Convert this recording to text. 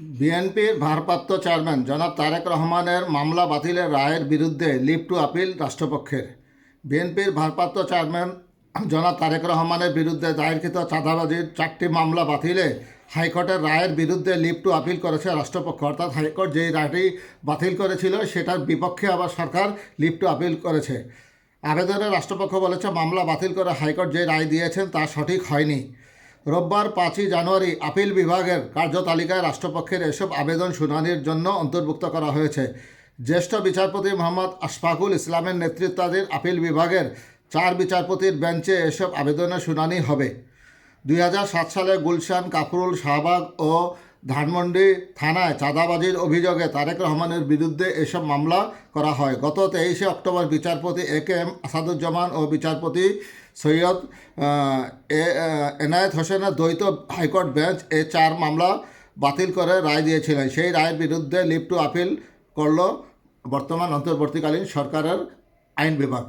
বিএনপির ভারপ্রাপ্ত চেয়ারম্যান জনাব তারেক রহমানের মামলা বাতিলের রায়ের বিরুদ্ধে লিভ টু আপিল রাষ্ট্রপক্ষের। বিএনপির ভারপ্রাপ্ত চেয়ারম্যান জনাব তারেক রহমানের বিরুদ্ধে দায়েরকৃত চাঁদাবাজির চারটি মামলা বাতিলে হাইকোর্টের রায়ের বিরুদ্ধে লিভ টু আপিল করেছে রাষ্ট্রপক্ষ। অর্থাৎ হাইকোর্ট যেই রায়টি বাতিল করেছিল, সেটার বিপক্ষে আবার সরকার লিভ টু আপিল করেছে। আবেদনে রাষ্ট্রপক্ষ বলেছে, মামলা বাতিল করে হাইকোর্ট যে রায় দিয়েছেন তা সঠিক হয়নি। রোববার পাঁচই জানুয়ারি আপিল বিভাগের কার্যতালিকায় রাষ্ট্রপক্ষের এসব আবেদন শুনানির জন্য অন্তর্ভুক্ত করা হয়েছে। জ্যেষ্ঠ বিচারপতি মোহাম্মদ আশফাকুল ইসলামের নেতৃত্বাধীন আপিল বিভাগের চার বিচারপতির বেঞ্চে এসব আবেদনের শুনানি হবে। দুই হাজার সাত সালে গুলশান, কাফরুল, শাহবাগ ও ধানমন্ডি থানায় চাঁদাবাজির অভিযোগে তারেক রহমানের বিরুদ্ধে এসব মামলা করা হয়। গত তেইশে অক্টোবর বিচারপতি এ কে এম আসাদুজ্জামান ও বিচারপতি সৈয়দ এনায়েত হোসেনের দ্বৈত হাইকোর্ট বেঞ্চ এ চার মামলা বাতিল করে রায় দিয়েছিলেন। সেই রায়ের বিরুদ্ধে লিভ আপিল করল বর্তমান অন্তর্বর্তীকালীন সরকারের আইন বিভাগ।